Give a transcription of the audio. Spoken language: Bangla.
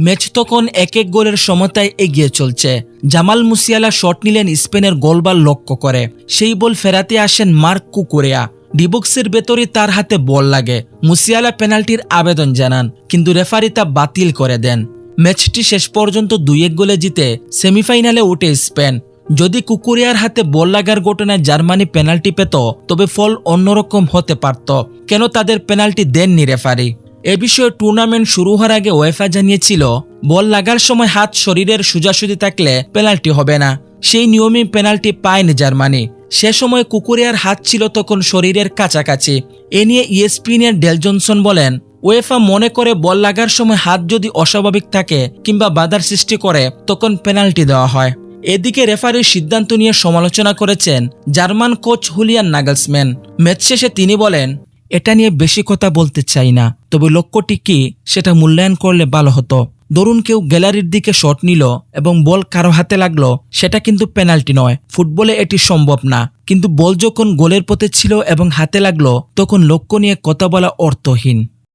ম্যাচ তখন এক এক গোলের সমতায় এগিয়ে চলছে। জামাল মুসিয়ালা শট নিলেন স্পেনের গোলবার লক্ষ্য করে। সেই বল ফেরাতে আসেন মার্ক কুকুরিয়া। ডিবক্সের ভেতরে তার হাতে বল লাগে। মুসিয়ালা পেনাল্টির আবেদন জানান, কিন্তু রেফারি তা বাতিল করে দেন। ম্যাচটি শেষ পর্যন্ত দুই এক গোলে জিতে সেমিফাইনালে ওঠে স্পেন। যদি কুকুরিয়ার হাতে বল লাগার ঘটনায় জার্মানি পেনাল্টি পেত, তবে ফল অন্যরকম হতে পারত। কেন তাদের পেনাল্টি দেননি রেফারি? এ বিষয়ে টুর্নামেন্ট শুরু হওয়ার আগে ওয়েফা জানিয়েছিল, বল লাগার সময় হাত শরীরের সোজাসুজি থাকলে পেনাল্টি হবে না। সেই নিয়মে পেনাল্টি পায়নি জার্মানি। সে সময় কুকুরিয়ার হাত ছিল তখন শরীরের কাছাকাছি। এ নিয়ে ইএসপিনের ডেল জনসন বলেন ওয়েফা মনে করে বল লাগার সময় হাত যদি অস্বাভাবিক থাকে কিংবা বাধার সৃষ্টি করে, তখন পেনাল্টি দেওয়া হয়। এদিকে রেফারির সিদ্ধান্ত নিয়ে সমালোচনা করেছেন German coach Julian Nagelsmann. Match শেষে তিনি বলেন এটা নিয়ে বেশি কথা বলতে চাই না, তবে লক্ষ্যটি কি সেটা মূল্যায়ন করলে ভালো হতো। দরুন কেউ গ্যালারির দিকে শট নিল এবং বল কারও হাতে লাগল, সেটা কিন্তু পেনাল্টি নয়। ফুটবলে এটি সম্ভব না। কিন্তু বল যখন গোলের পথে ছিল এবং হাতে লাগল, তখন লক্ষ্য নিয়ে কথা বলা অর্থহীন।